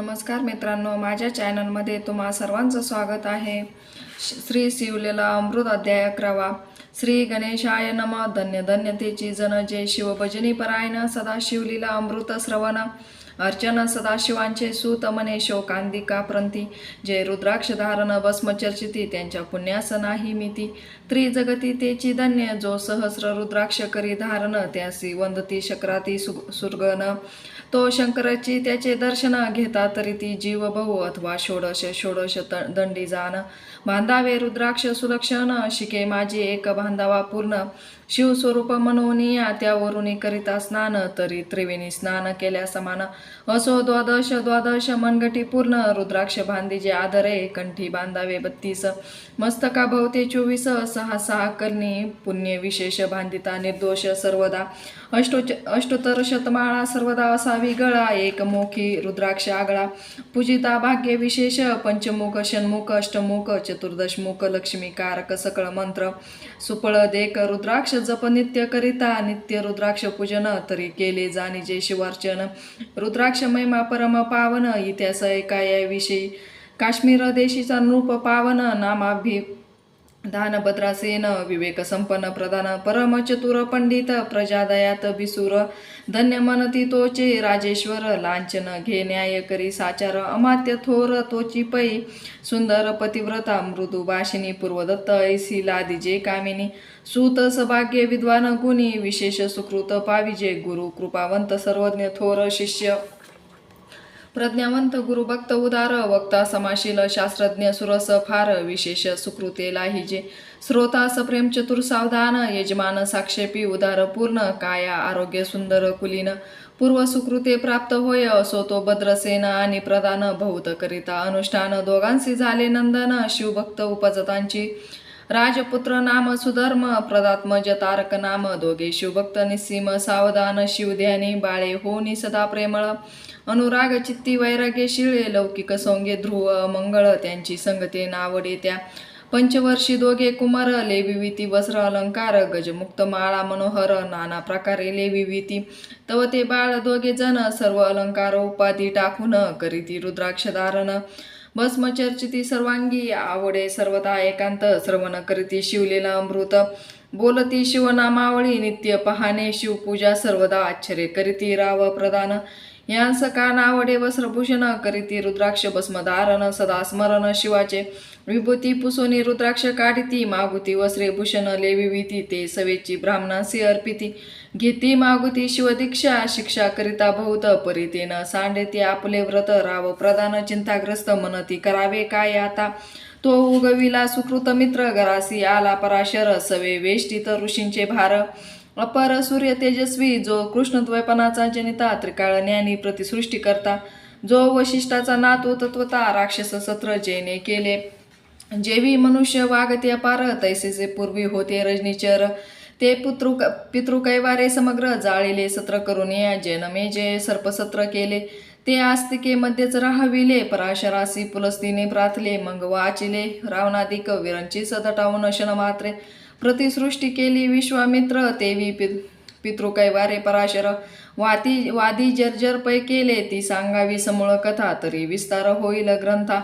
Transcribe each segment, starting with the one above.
नमस्कार मित्रांनो माझ्या चॅनलमध्ये तुम्हा सर्वांचं स्वागत आहे. श- श्री शिवलेला अमृत अध्याय अकरावा. श्री गणेशाय नम. धन्य धन्यतेची जन जय. शिवभजनी परायण सदा शिवलीला अमृत श्रवण. अर्चन सदाशिवांचे सूत मने शोकांतिका प्रंती जे रुद्राक्ष धारण भस्मचर्चिती त्यांच्या पुण्यास नाही मिती त्रिजगती तेची धन्य जो सहस्र रुद्राक्ष करी धारण त्यासी वंदती शक्राती सु सुरगण तो शंकराची त्याचे दर्शन घेता तरी ती जीव बहु अथवा षोडश षोडश दंडी जाण बांधावे रुद्राक्ष सुलक्षण शिके माझी एक बांधावा पूर्ण शिवस्वरूप मनोनिया त्यावरून करिता स्नान तरी त्रिवेणी स्नान केल्या समान. असो द्वादश द्वादश मनगटी पूर्ण रुद्राक्ष बांधीजे आदरे कंठी बांधावे बत्तीस. मस्तकाभोवते चोवीस सहा सहा करणी पुण्य विशेष बांधिता निर्दोष सर्वदा. अष्टोच अष्टोत्तर शतमाळा सर्वदा असावी गळा एकमुखी रुद्राक्ष आगळा. पूजिता भाग्य विशेष पंचमुख षण्मुख अष्टमुख चतुर्दशमुख लक्ष्मीकारक सकळ मंत्र. सुपळ देक रुद्राक्ष जप नित्य करिता नित्य रुद्राक्ष पूजन तरी केले जाणी जे शिवार्चन. रुद्राक्ष महिमा परम पावन इतिहास एका याविषयी काश्मीर देशीचा नृप पावन नामाभि दानभद्रासेन विवेक संपन्न प्रधान परम चतुर पंडित प्रजादयात बिसुर धन्य मनती तोचे राजेश्वर लांछन घे न्याय करी साचार। अमात्य थोर तोची पै सुंदर पतिव्रता मृदू भाषिनी पूर्वदत्त ऐसी लादिजे कामिनी। सूत सभाग्य विद्वान गुणी विशेष सुकृत पाविजे। गुरु कृपावंत सर्वज्ञ थोर शिष्य। प्रज्ञावंत गुरुभक्त उदार वक्ता समाशील शास्त्रज्ञ सुरस फार विशेष सुकृतेला हिजे श्रोतास प्रेम चतुर सावधान यजमान साक्षेपी उदार पूर्ण काया आरोग्य सुंदर कुलीन. पूर्व सुकृते प्राप्त होय असो तो भद्रसेन आणि प्रदान भौत करिता अनुष्ठान. दोघांशी झाले नंदन शिवभक्त उपजतांची. राजपुत्र नाम सुधर्म प्रदात्म जतारक नाम दोघे शिवभक्त निसीम सावधान शिवध्यानी बाळे होनी सदा प्रेमळ अनुराग चित्ती वैराग्य शिळे लौकिक सौंगे ध्रुव मंगळ त्यांची संगते नावडे त्या पंचवर्षी दोघे कुमार लेविविती वस्त्र अलंकार गजमुक्त माळा मनोहर नाना प्रकारे लेविविती तव ते बाळ दोघे जण सर्व अलंकार उपाधी टाकून करीती रुद्राक्ष धारण भस्म ती सर्वांगी आवडे सर्वदा एकांत श्रवण करीती शिवलेला अमृत. बोलती शिवनामावळी नित्य पहाणे शिवपूजा सर्वदा आश्चर्य करीती राव प्रदान यांस का नावडे वस्त्रभूषण करीती रुद्राक्ष भस्मधारण सदा स्मरण शिवाचे. विभूती पुसोनी रुद्राक्ष काढिती मागुती वस्त्रे भूषण लेविविती ते सवेची ब्राह्मणासी अर्पिती. घेती मागुती शिवदीक्षा शिक्षा करिता बहुत परितेन सांडेती आपले व्रत. राव प्रधान चिंताग्रस्त मनती करावे काय आता? तो उगविला सुकृत मित्र गरासी आला पराशर. सवे वेष्टित ऋषींचे भार. अपर सूर्य तेजस्वी जो कृष्णद्वैपणाचा जनिता त्रिकाळ ज्ञानी प्रतिसृष्टी करता जो वशिष्ठाचा नातू तत्वता राक्षस सत्र जेने केले. जेवी मनुष्य वागते अपार तैसेचे पूर्वी होते रजनीचर ते पुत्रु पितृकैवारे समग्र जाळीले सत्र करून या जनमे जे सर्पसत्र केले ते आस्तिके मध्येच राहविले पराशरासी पुलस्तीने प्रार्थले मंग वाचिले रावणादिक विरंची सदटावून शन मात्रे प्रतिसृष्टी केली विश्वामित्र तेवी पित पितृकैवारे पराशर. वाती वादी जर्जर पै केले ती सांगावी समूळ कथा तरी विस्तार होईल ग्रंथा.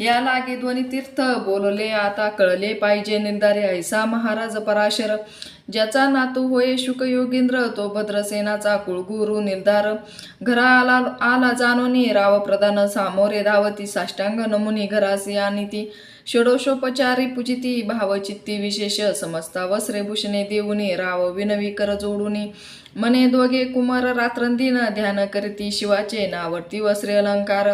या लागी ध्वनी तीर्थ बोलले आता कळले पाहिजे निर्धारे ऐसा महाराज पराशर. ज्याचा नातू होय शुक योगींद्र तो भद्रसेनाचा कुळगुरु निर्धार. घरा आला आला जाणोनी राव प्रधान सामोरे धावती साष्टांग नमुनी घरासी आणि ती षोडशोपचारी पूजिती भावचित्ती विशेष समजता वस्त्रे भूषणे देऊनी राव विनवी कर मने दोघे कुमार रात्रंदिन ध्यान करीती शिवाचे नावर्ती वस्त्रे अलंकार.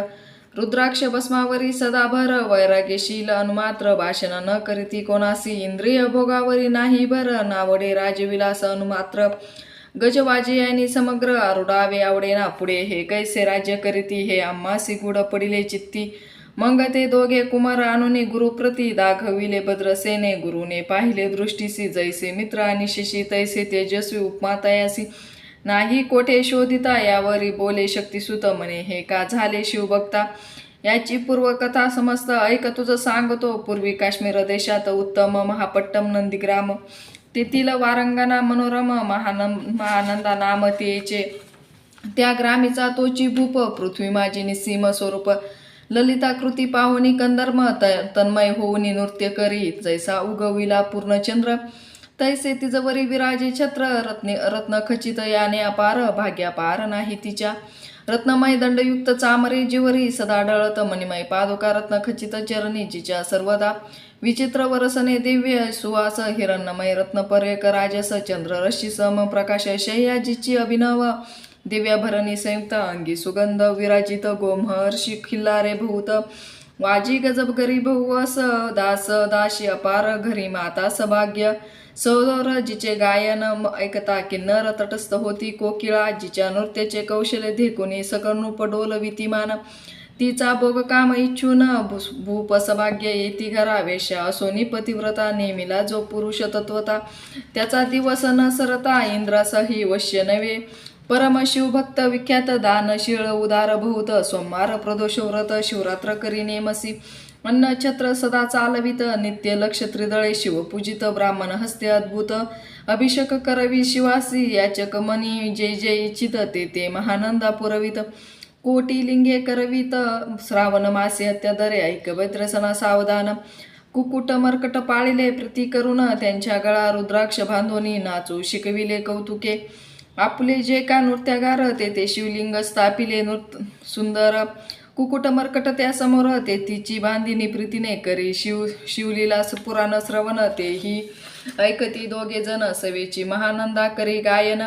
रुद्राक्ष भस्मावरी सदाभर वैराग्यशील अनुमात्र भाषण न करीती कोणासी इंद्रिय भोगावरी नाही भर नावडे राजविलास अनुमात्र. गजवाजे आणि समग्र आरुडावे आवडेना पुढे हे कैसे राज्य करीती हे आम्हासी गुड पडिले चित्ती. मग ते दोघे कुमार अनुने गुरुप्रती दाखविले भद्रसेने. गुरुने पाहिले दृष्टीसी जैसे मित्र आणि शिशी तैसे तेजस्वी उपमा तयासी नाही कोठे शोधिता यावरी बोले शक्तिसुत म्हणे हे का झाले शिवभक्ता? याची पूर्वकथा समस्त ऐक तुझं सांगतो. पूर्वी काश्मीर देशात उत्तम महापट्टम नंदीग्राम. तेथील वारंगना मनोरम महानं महानंदा नाम तेचे. त्या ग्रामीचा तोची भूप पृथ्वी माझी निसीम स्वरूप. ललिताकृती पाहुनी कंदर्म त तन्मय होऊन नृत्य करी जैसा उगविला पूर्णचंद्र तैसे तिजवरी विराजे छत्र रत्ने रत्न खचित याने अपार भाग्यापार नाही तिच्या. रत्नमय दंडयुक्त चामरे जिवरी सदा डळत मणिमय पादुका रत्न खचित चरणी जिच्या सर्वदा. विचित्र वरसने दिव्य सुवास हिरण्यमय रत्नपर्यक राजस चंद्र रशी सम प्रकाश शय्याजीची अभिनव. दिव्याभरणी संयुक्त अंगी सुगंध विराजित गोमहर्षी खिल्लारे भूत. वाजी गजब गरी बहुवस दास दाशी अपार घरी माता सभाग्य. सौर जिचे गायन म- ऐकता किन्नर तटस्थ होती कोकिळा जिच्या नृत्याचे कौशल्य धेकुनी सकर्णूप डोल वितिमान. तिचा भोग काम इच्छून भूप सभाग्य येती घरा वेश्या असोनी पतिव्रता नेमिला जो पुरुष तत्वता त्याचा दिवस न सरता इंद्रासही वश्य नव्हे. परमशिव भक्त विख्यात दानशीळ उदार भूत सोमवार प्रदोष व्रत शिवरात्र करी नेमसी अन्न छत्र सदा चालवित नित्य लक्ष त्रिदळे शिवपूजित ब्राह्मण हस्ते अद्भुत अभिषेक करवी शिवासी याचक मनी जे जे इच्छित ते ते महानंदा पुरवित. कोटी लिंगे करवित श्रावण मासे हत्यादरे ऐक वैद्रसना सावधान. कुकुट मर्कट पाळिले प्रती करून त्यांच्या गळा रुद्राक्ष बांधोनी नाचू शिकविले कौतुके. आपले जे का नृत्यागार ते ते शिवलिंग स्थापिले नृत्य सुंदर कुकुट त्यासमोर त्या समोर ते तिची बांधिनी प्रीतीने करी शिव शिवलीला पुराण श्रवण तेही ऐकती दोघे जण सवेची महानंदा करी गायन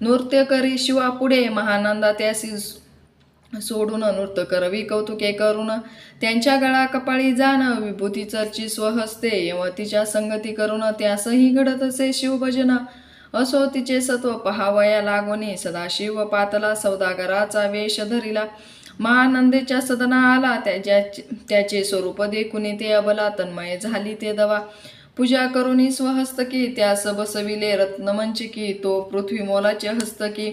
नृत्य करी शिवा पुढे. महानंदा त्यासी सोडून नृत्य करवी कौतुके करून त्यांच्या गळा कपाळी जाण विभूती चर्ची स्वहस्ते तिच्या संगती करून त्यासही घडत असे शिवभजन. असो तिचे सत्व पहावया लागोनी सदाशिव पातला सौदागराचा वेश धरिला. महानंदेच्या सदना आला त्याच्या त्याचे स्वरूप देखुनी ते अबला तन्मय झाली ते दवा. पूजा करुनी स्वहस्तकी त्यास बसविले रत्नमंचकी तो पृथ्वी मोलाचे हस्तकी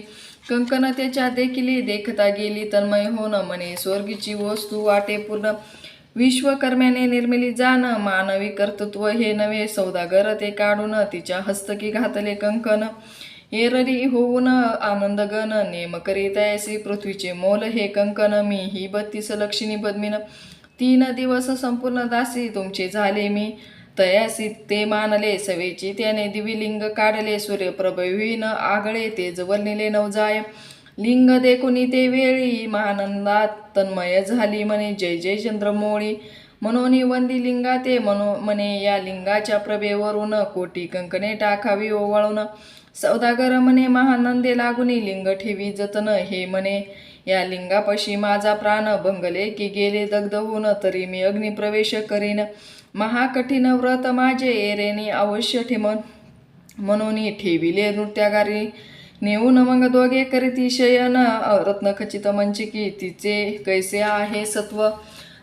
कंकन त्याच्या देखिली देखता गेली तन्मय होन म्हणे स्वर्गीची वस्तू वाटे पूर्ण विश्वकर्म्याने निर्मिली जाण मानवी कर्तृत्व हे नवे सौदागर ते काढून तिच्या हस्तकी घातले कंकन एररी होऊन आनंदगण नेम करीतयसी पृथ्वीचे मोल. हे कंकन मी ही बत्तीस लक्षिणी पद्मिन. तीन दिवस संपूर्ण दासी तुमचे झाले मी. तयासी ते मानले सवेची त्याने दिविलिंग काढले. सूर्यप्रभवीन आगळे ते जवळलेले नवजाय. लिंग देखुनी ते वेळी महानंदात तन्मय झाली म्हणे जय जय चंद्रमोळी. मनोनी वंदी लिंगा ते मनो म्हणे या लिंगाच्या प्रभेवरून कोटी कंकणे टाकावी ओवाळून. सौदागर म्हणे महानंदे लागुनी लिंग ठेवी जतन हे म्हणे. या लिंगापाशी माझा प्राण भंगले की गेले दग्ध होऊन तरी मी अग्निप्रवेश करीन. महाकठीण व्रत माझे एरेनी अवश्य ठेमन मनोनी ठेविले नृत्यागारी. नेऊ न मग दोघे करीती शयन रत्नखचित मंचिकी तिचे कैसे आहे सत्व?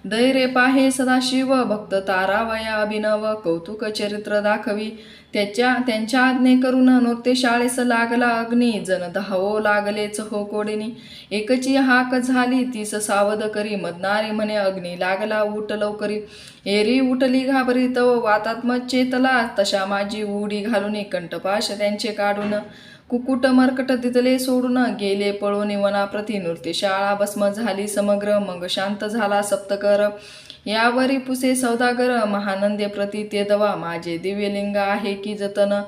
दैरे पाहे सदाशिव भक्त तारावया अभिनव कौतुक चरित्र दाखवी. त्याच्या त्यांच्या आज्ञे करून नृत्य शाळेस लागला अग्नी जन धावो लागलेच हो कोडिनी. एकची हाक झाली तीस सावध करी मदनारे म्हणे अग्नी लागला उठ लवकरी. एरी उठली घाबरी तव वातात्म चेतला तशा माझी उडी घालून कंठपाश त्यांचे काढून. कुकुट मर्कट तिथले सोडून गेले पळून वनाप्रती नृत्यशाळा भस्म झाली समग्र मग शांत झाला सप्तकर. यावरी पुसे सौदागर महानंदे प्रति ते दवा. माझे दिव्यलिंग आहे की जतन?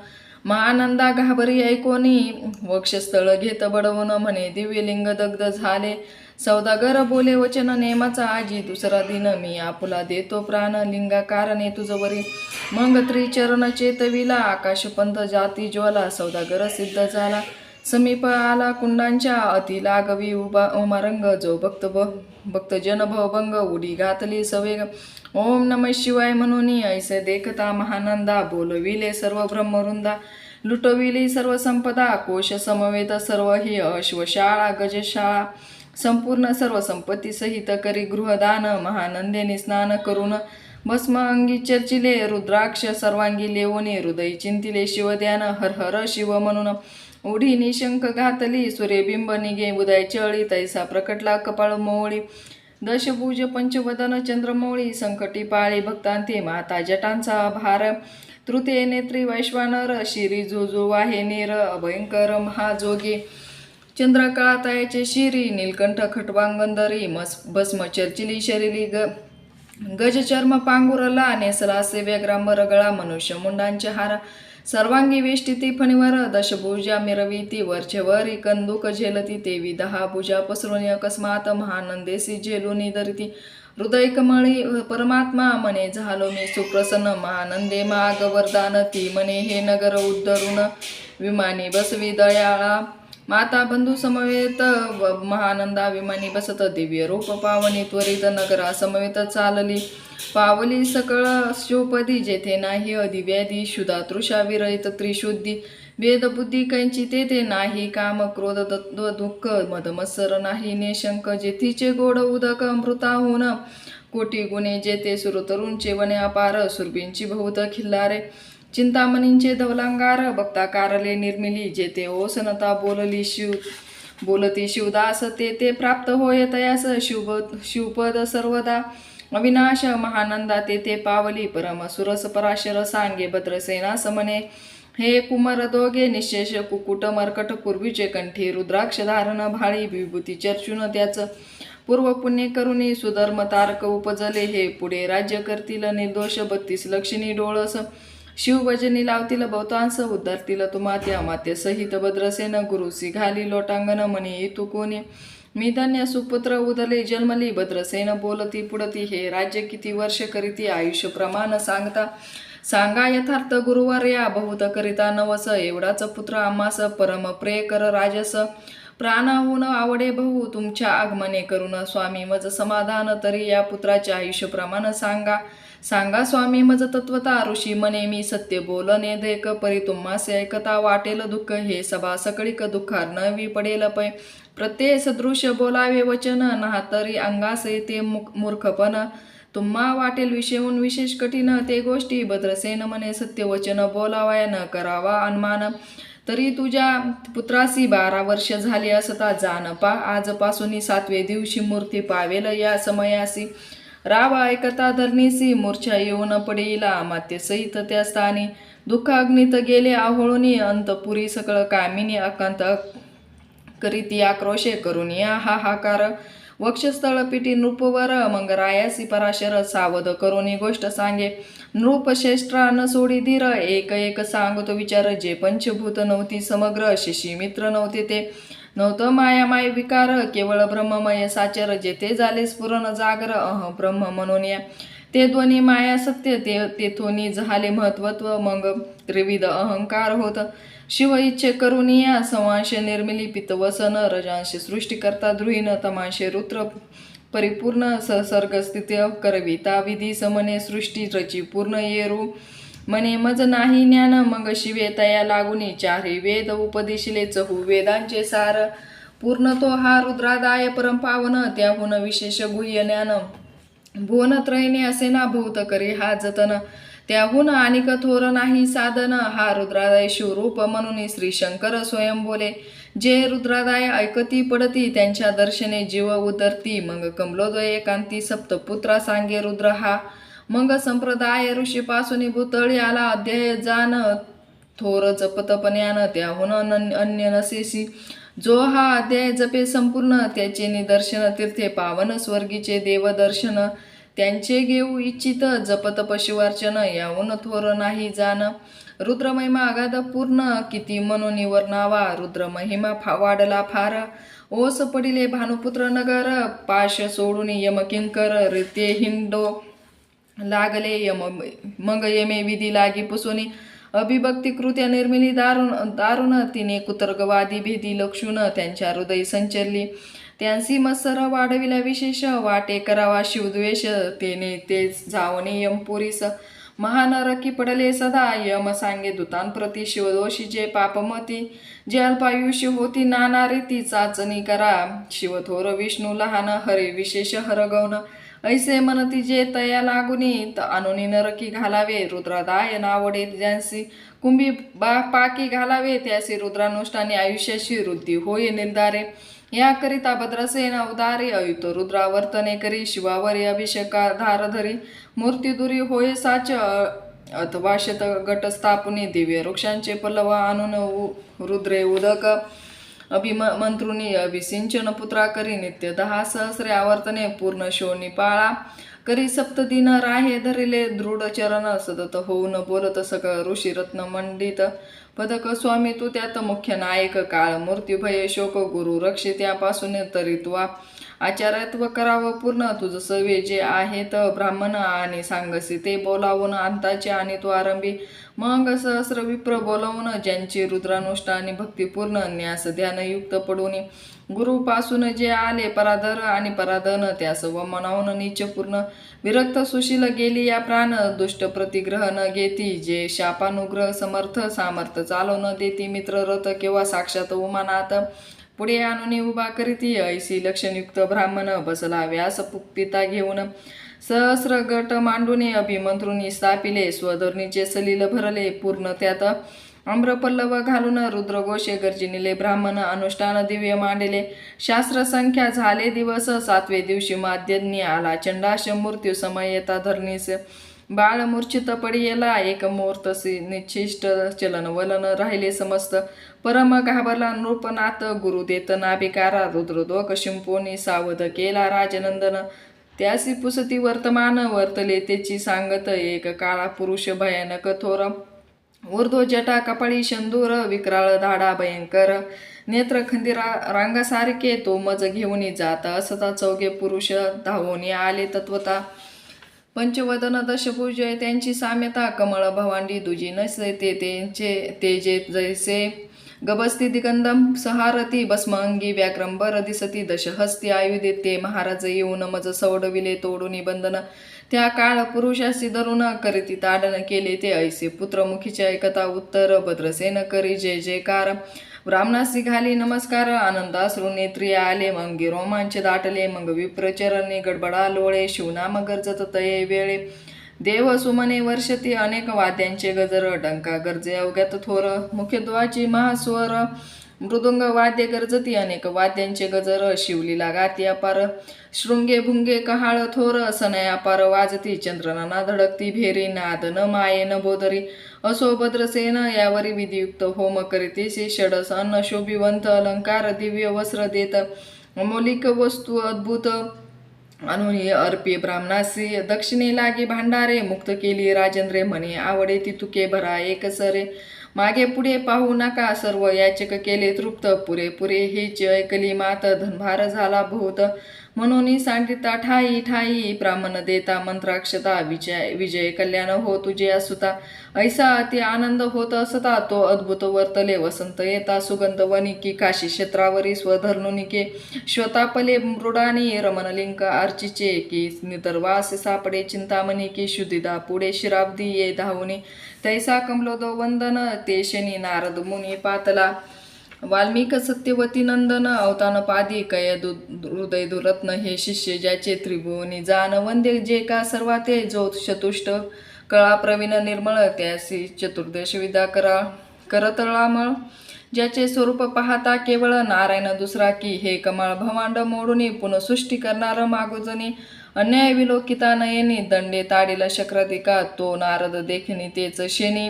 महानंदा घाबरी ऐकोनी. वक्षस्थळ घेत बडवून म्हणे दिव्यलिंग दग्ध झाले. सौदागर बोले वचन नेमाचा आजी दुसरा दिन मी आपुला देतो प्राण लिंगा कारणे तुझवरील मग त्रिचरण चेतविला आकाशपंत जाती ज्वाला सौदागर सिद्ध झाला. समीप आला कुंडांच्या अति लागवी उभा उमारंग जो भक्त ब भक्तजन भवभंग उडी घातली सवेग ओम नम शिवाय म्हणून ऐसे देखता महानंदा बोलविले सर्व ब्रह्मवृंदा. लुटविली सर्व संपदा कोश समवेत सर्व ही अश्वशाळा गजशाळा. संपूर्ण सर्व संपत्ती सहित करी गृहदान महानंदेने स्नान करून भस्म अंगी चर्चिले रुद्राक्ष सर्वांगी लेवणे हृदय चिंतिले शिवध्यान हर हर शिव म्हणून उढी निशंक घातली सूर्यबिंब निघे उदय चळी तैसा प्रकटला कपाळ मोवळी दशभुज पंचवदन चंद्रमौळी संकटी पाळी भक्तांती माता जटांचा भार तृतीय नेत्री वैश्वानर शिरी जो वाहे नेर अभयंकर महाजोगी चंद्रकाळातायाचे शिरी नीलकंठ खटवांगंदरी मस भस्म चर्चिली शरीरी ग गजचर्म पांगुरला नेसला व्यग्राम रगळा मनुष्य मुंडांचे हार सर्वांगी वेष्टिती फणीवर दशभुजा मिरविती वरचे वरी कंदुक झेलती तेवी दहा भुजा पसरून अकस्मात महानंदेसी झेलून धरती हृदय कमळी परमात्मा मने झालो मी सुप्रसन्न महानंदे माग वरदान ती मने हे नगर उद्धरून विमानी बसवी दयाळा माता बंधू समवेत महानंदाभिमानी महानंदा विमानी बसत दिव्य रूप पावनी त्वरित नगरा समवेत चालली. पावली सकळ शिवपदी जेथे नाही अधिव्याधी शुदा तृषा विरहित त्रिशुद्धी. वेदबुद्धी कैंची तेथे नाही काम क्रोध तत्व दुःख मदमत्सर नाही नेशंक जेथीचे गोड उदक अमृताहून. कोटी गुणे जेथे सुरतरुंचे वने अपार सुरबींची बहुत खिल्लारे. चिंतामणींचे धवलांगार बघता कारले निर्मिली जेथे ओसनता बोलली शिव बोलती शिवदास ते ते प्राप्त होय तयास शिव शिवपद सर्वदा. अविनाश महानंदा ते ते पावली परम सुरस पराशर सांगे भद्रसेना समने. हे कुमर दोघे निशेष कुकुट मर्कट पूर्वीचे कंठी रुद्राक्ष धारण भाळी विभूती चर्चून त्याचं. पूर्व पुण्य करुणी सुधर्म तारक उपजले हे पुढे राज्य करतील निर्दोष बत्तीस लक्षणी डोळस. शिवभजनी लावतील बहुतांश उद्धारतील तुमाते अमात्य सहित भद्रसेन गुरुसी घाली लोटांगण म्हणे इतू कोणी? मी धन्य सुपुत्र उदले जन्मली भद्रसेन बोलती पुढती हे राज्य किती वर्ष करीती आयुष्य प्रमाण सांगता? सांगा यथार्थ गुरुवार या बहुत करिता नवस एवढाच पुत्र आम्हास परम प्रे कर राजस. प्राणाहून आवडे भाऊ तुमच्या आगमने करून स्वामी मज समाधान तरी या पुत्राचे आयुष्य प्रमाण सांगा. सांगा स्वामी मज तत्वता ऋषी मने मी सत्य बोलने देक परी तुम्हासे ऐकता वाटेल दुःख हे सभा सकळीक दुःखार नवी पडेल पै. प्रत्यय सदृश बोलावे वचन नाहतरी अंगासे ते मूर्खपण. तुम्हा वाटेल विषयहून विशेष कठीण ते गोष्टी भद्रसेन म्हणे सत्यवचन बोलावया न करावा अनुमान. तरी तुझ्या पुत्रासी बारा वर्ष झाली असता जाण पा आजपासून सातवे दिवशी मूर्ती पावेल या समयासी. राव ऐकता धरणीसी मूर्छा येऊन पडेला माते सहित त्या स्थानी. दुःखाग्नित गेले आहोळुनी अंतपुरी सकळ कामिनी अकांत करीती आक्रोशे करून या हाकार वक्षस्थळ पिटी नृपवर मग रायासी पराशर सावध करून गोष्ट सांगे. नृपश्रेष्ठा न सोडी धीर एक एक सांगतो विचार जे पंचभूत नव्हती समग्र शिशी मित्र नव्हते ते. नव्हतं मायामाय विकार केवळ ब्रह्ममय साचर जेथे झाले स्फुरण जागर अह ब्रह्म म्हणून या. ते ध्वनी माया सत्य ते तेथोनी झाले महत्वत्व मग त्रिविध अहंकार होत. शिव इच्छे करुनिया संवांश निर्मिली पितवसन रजांश सृष्टी द्रुहीन तमाशे तमांशे रुद्र परिपूर्ण संसर्ग स्थिती करविता विधी समने सृष्टी रची पूर्ण येरू. मने मज नाही ज्ञान मग शिवे तया लागुनी चारे. वेद उपदिशिले चहू वेदांचे सार. पूर्ण तो हा रुद्रादाय परमपावन त्याहून विशेष गुह्य ज्ञान. भुवन त्रयने असे ना भूत करी हा जतन. त्याहून आणिक थोर नाही साधन हा रुद्रादाय शिवरूप म्हणून श्री शंकर स्वयं बोले. जे रुद्रादाय ऐकती पडती त्यांच्या दर्शने जीव उतरती. मग कमलोदय एकांती सप्तपुत्रा सांगे रुद्र हा. मग संप्रदाय ऋषीपासून भूतळी आला अध्याय जान थोर ज्ञान त्याहून अन्य नसेसी जो हा अध्याय जपे संपूर्ण त्याचे निदर्शन तीर्थे पावन स्वर्गीचे देवदर्शन. त्यांचे घेऊ इच्छित जपत पशुवार्चन याहून थोर नाही जाण. रुद्रमहिमा अगाध पूर्ण किती म्हणून वर्णावा रुद्रमहिमा फा वाढला फार. ओस पडिले भानुपुत्र नगर. पाश सोडून यमकिंकर रिते हिंडो. लागले यम मग यमे विधी लागी पुसुनी. अभिभक्ती कृत्या निर्मिली दारुण दारुण तिने कुतर्गवादी भेदी लक्षून त्यांच्या हृदय संचरली. त्यांसी मत्सर वाढविल्या विशेष वाटे करावा शिवद्वेष तेने ते जावणे यमपुरीस महानरकी पडले सदा यम सांगे दूतांप्रती शिवदोषीचे पापमती जे अल्पायुष्य होती नाना रीती चाचणी करा शिवथोर विष्णू लहान हरे विशेष हरगवण ऐसे मनती जे तया लागुनी त अनुनी नरकी घालावे रुद्रदाय नावडे ज्यांसी कुंभी बा पाकी घालावे त्यासी रुद्रानुष्ठाने आयुष्याशी वृद्धी होय निर्धारे. याकरिता भद्रसेना उदारे अयुत रुद्रावर्तने करी शिवावरी अभिषेका धारधरी मूर्तीदुरी होय साच अथवा शत गट स्थापने दिव्य वृक्षांचे पल्लव आणून उ- रुद्रे उदक. अभिमंत्रुनी अभिसिंचन पुत्रा करी नित्य दहा सहस्रे आवर्तने पूर्ण शोनी पाळा. करी सप्तदिन राहे धरिले दृढ चरण सतत होऊन बोलत सक ऋषी रत्न मंडित. पदक स्वामी तू त्यात मुख्य नायक काळ मूर्ती भय शोक गुरु रक्षे तरित्वा तरित्वा आचार्यत्व करावं पूर्ण. तुझं सवे जे आहेत ब्राह्मण आणि सांगसी ते बोलावून अंताचे आणि तू आरंभी. मग सहस्र विप्र बोलावून ज्यांची आणि भक्तिपूर्ण न्यास ध्यानयुक्त पडून. गुरुपासून जे आले पराधर आणि पराधन त्यास व मनावून नीचपूर्ण विरक्त सुशील गेली या प्राण दुष्ट प्रतिग्रह न घेती. जे शापानुग्रह समर्थ सामर्थ चालवून देती. मित्र रथ किंवा साक्षात उमानात पुढे आणून उभा करीती ऐशी लक्षणयुक्त ब्राह्मण बसला व्यास पिता घेऊन. सहस्र गट मांडून अभिमंत्रुनी स्थापिले स्वधरणीचे सलील भरले पूर्ण त्यात आम्रपल्लव घालून रुद्रघोषे गर्जिनिले ब्राह्मण अनुष्ठान दिव्य मांडले. शास्त्र संख्या झाले दिवस सातवे दिवशी माध्यज्ञ आला चंडाश मृत्यू समय येता धरणीस. बाळ मूर्छित पडियेला एक मुहूर्तसी निश्चिष्ट चलन वलन राहिले समस्त. परम घाबरला नृपनाथ गुरु देत नाभिकारा रुद्रदोक शिंपोनी सावध केला राजनंदन. त्यासी पुसती वर्तमान वर्तले त्याची सांगत एक काळा पुरुष भयानक थोर. ऊर्ध्व जटा कपाळी शंदूर विक्राळ धाडा भयंकर. नेत्र खंदिरा रांगासारखे तो मज घेऊन जात असता चौघे पुरुष धावून आले तत्वता. पंचवदन दशभुज त्यांची साम्यता कमळ भवांडी दुजी नसे ते त्यांचे तेजे जैसे गबस्ती दिगंधम सहारती भस्मंगी व्याक्रम बर दिसती दशहस्ती आयुधे ते महाराज येऊन मज सौडविले तोडून बंधन त्या काळ पुरुषासी धरून करीती ताडन केले ते ऐसे पुत्रमुखीचे एकता उत्तर भद्रसेन करी जय जयकार. ब्राह्मणासी घाली नमस्कार आनंदाश्रू नेत्री आले मंगी रोमांच दाटले मग विप्रचरणे गडबडा लोळे शिवनाम गरजत तये वेळे. देव सुमने वर्षती अनेक वाद्यांचे गजर डंका गरजे अवघ्यात थोर मुख्यत्वाची महास्वर. मृदुंग वाद्य गरजती अनेक वाद्यांचे गजर शिवलीला गाती अपार. शृंगे भुंगे कहाळ थोर सनयापार वाजती चंद्रनाना धडकती भेरी नाद न माये न बोधरी असोभद्र भद्रसेन यावरी विधियुक्त होम करीतीशी षडस अन्न शोभिवंत अलंकार दिव्य वस्त्र देत अमोलिक वस्तू अद्भुत अनुनी अर्पी ब्राह्मणासी दक्षिणे लागी भांडारे मुक्त केली राजेंद्रे म्हणे आवडे ती तुके भरा एक सरे. मागे पुढे पाहू नका सर्व याचक केले तृप्त पुरे पुरे हेच ऐकली मात धनभार झाला भूत. म्हणून सांडिता ठाई ठाई ब्राह्मण देता मंत्राक्षता विजय विजय कल्याण हो तुझे असुता. ऐसा अति आनंद होत असता तो अद्भुत वर्तले वसंत येता. सुगंध वनिकी काशी क्षेत्रावरी स्वधर्नुनिके श्वतापले मृडानी रमणलिंक आर्चिचे की निदर्वास सापडे चिंतामणी की शुद्धिदा पुढे शिराब्दी ये धावुनी. तैसा कमलोदो वंदन ते शनी नारद मुनी पातला. वाल्मिक सत्यवती नंदन अवतान पादी कय दु हृदय दुरत्न हे शिष्य ज्याचे त्रिभुवनी जान वंदे जे का सर्वाते जो चतुष्ट कळा प्रवीण निर्मळ त्यासी चतुर्दश विदा करा. करतळामळ ज्याचे स्वरूप पाहता केवळ नारायण दुसरा की हे कमळ भवांड मोडूनी पुनसृष्टी करणार मागोजनी. अन्याय विलोकिता नयनी दंडे ताडीला शक्रदिका तो नारद देखिनी तेच शेनी.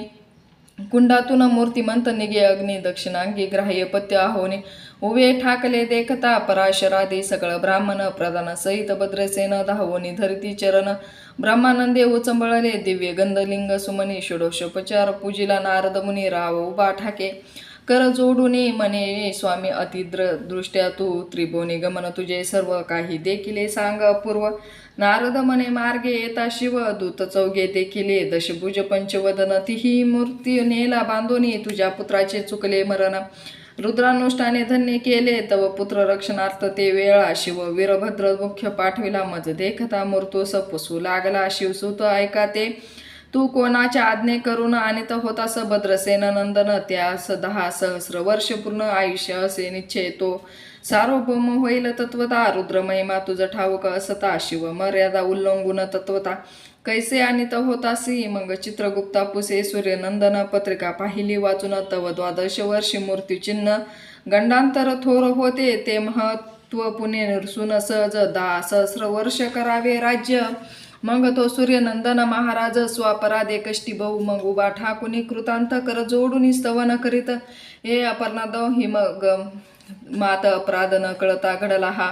कुंडातून मूर्तिमंत निगे अग्नि दक्षिणांगी ग्राह्य पत्य आहोने. उभे ठाकले देखता पराशरादी सकळ ब्राह्मण प्रधान सहित भद्रसेन धावोनी धरती चरण. ब्रह्मानंदे उचंबळले दिव्य गंधलिंग सुमनी षोडशोपचार पूजिला नारद मुनी राव उभा ठाके. कर जोडूने म्हणे. स्वामी अतिद्र दृष्ट्या तू त्रिभुवनी गमन तुझे सर्व काही देखिले सांग पूर्व नारद म्हणे मार्गे येता शिव दूत चौघे देखिले दशभुज पंचवदन तिही मूर्ती नेला बांधोनी तुझ्या पुत्राचे चुकले मरण. रुद्रानुष्ठाने धन्य केले. तव पुत्र रक्षणार्थ ते वेळा शिव वीरभद्र मुख्य पाठविला. मज देखता मूर्तो सपसू लागला. शिवसूत ऐका ते. तू कोणाच्या आज्ञे करून आणीत होतास भद्रसेन नंदन त्यास दहा सहस्र वर्ष पूर्ण आयुष्य असे निश्चय तो सार्वभौम होईल तत्वता रुद्रमहिमा तुझं ठाऊक असता शिव मर्यादा उल्लंघून तत्वता. कैसे आणीत होतासी मग चित्रगुप्ता पुसे सूर्यनंदन पत्रिका पाहिली वाचून तव द्वादश वर्षी मृत्यूचिन्ह गंडांतर थोर होते ते महत्त्व पुणे निरसून सहज दहा सहस्र वर्ष करावे राज्य. मग तो सूर्यनंदन महाराज स्वापराधे कष्टी बहु मग उभा ठाकुनी कृतांत कर जोडून स्तवन करीत. हे अपर्णाद हिम ग मात अपराध न कळता घडला हा.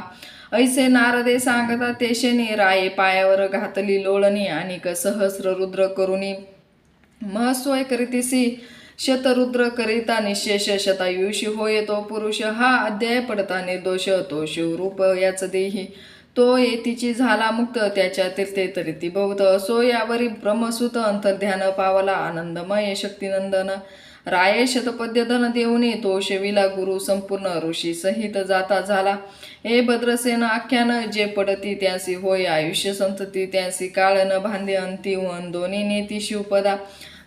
ऐसे नारदे सांगता तेशेने राये पायावर घातली लोळणी आणि सहस्र रुद्र करुणी. महस्वय करीतीसी शतरुद्र करिता निशेष शतायुषी होय तो पुरुष. हा अध्याय पडता निर्दोष तो शिवरूप याच देही. तो येतीची झाला मुक्त त्याच्या तीर्थे तरी बहुत असो यावरी ब्रह्मसुत अंतर्ध्यान पावला आनंदमय शक्तिनंदन. राये शतपद्य धन देऊने तो शेविला गुरु संपूर्ण ऋषी सहित जाता झाला. हे भद्रसेन आख्यान जे पडती त्यासी होय आयुष्य संतती त्यासी काळ न भांदे अंती वन दोन्ही नेती शिवपदा.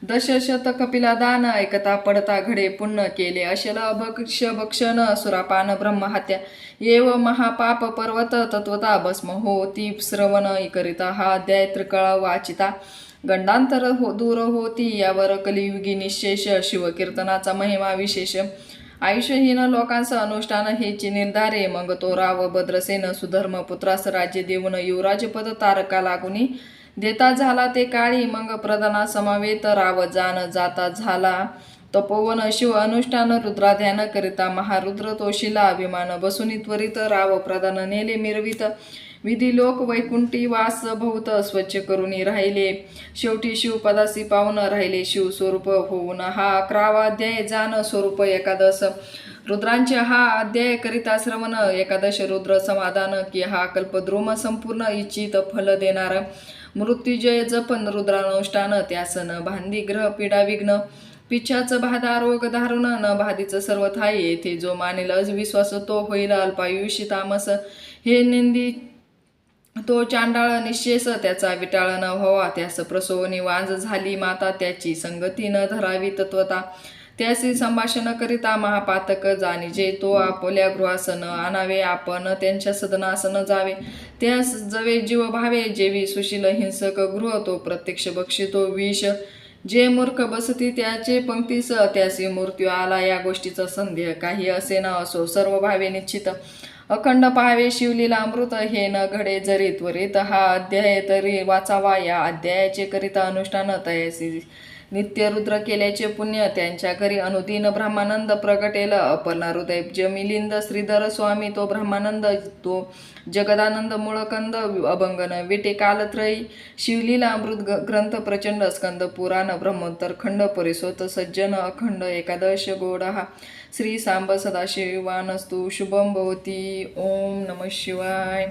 दशशत कपिला दान ऐकता पडता घडे पुण्य केले. अशेल अभक्ष भक्षण सुरापान ब्रह्महत्या. येव महापाप पर्वत तत्वता भस्म हो ती श्रवण करिता. हा अध्याय त्रिकळा वाचिता. गंडांतर हो दूर होती यावर कलियुगी निशेष शिवकीर्तनाचा महिमा विशेष. आयुष्यहीन लोकांचं अनुष्ठान हेची निर्धारे. मग तो राव भद्रसेन सुधर्म पुत्रास राज्य देऊन युवराजपद तारका लागुनी देता झाला ते काळी मग प्रधाना समवेत राव जान जाता झाला. तपोवन शिव अनुष्ठान रुद्राध्यान करिता महारुद्र तोशिला अभिमान बसून त्वरित राव प्रधान नेले मिरवित. विधी लोक वैकुंठी वास भोवत स्वच्छ करून राहिले. शेवटी शिवपदासी पावन राहिले शिव स्वरूप होऊन हा अकरावा अध्याय जान स्वरूप एकादश. रुद्रांचे हा अध्याय करिता श्रवण एकादश रुद्र समाधान की हा कल्पद्रुम संपूर्ण इच्छित फल देणार. मृत्युजय जपन रुद्रानुष्ठान त्यासन भांदी ग्रह पीडा विघ्न पिच्छाचं बाधा रोग दारुण न बाधीचं सर्व थाय येथे जो मानेल अजविश्वास तो होईल अल्पायुषी तामस. हे निंदी तो चांडाळ निशेष त्याचा विटाळ न व्हावा. त्यास प्रसवनी वांज झाली माता त्याची संगती न धरावी तत्वता. त्याशी संभाषणकरिता महापातक जाणी जे तो आपल्या गृहासन आणावे आपण त्यांच्या सदनासन जावे. त्यास जवे जीव भावे जेवी सुशील हिंसक गृह तो प्रत्यक्ष बक्षितो विष. जे मूर्ख बसती त्याचे पंक्तीस त्यासी मृत्यू आला या गोष्टीचा संदेह काही असे न असो सर्व भावे निश्चित. अखंड पाहावे शिवलीला अमृत हे न घडे जरी त्वरित हा अध्याय तरी वाचावा. या अध्यायाचे करिता अनुष्ठान तयासी नित्यरुद्र केल्याचे पुण्य त्यांच्या घरी अनुदिन ब्रह्मानंद प्रगटेल. अपर्णा हृदय जमिलिंद श्रीधर स्वामी तो ब्रह्मानंद तो जगदानंद मुळकंद अभंगन विटे कालत्रयी शिवलीला अमृत ग्रंथ प्रचंड स्कंद पुराण ब्रह्मोत्तर खंड परिसोत सज्जन अखंड एकादश गोडहा श्री सांब सदाशिवानस्तु शुभम भवती. ओम नम शिवाय.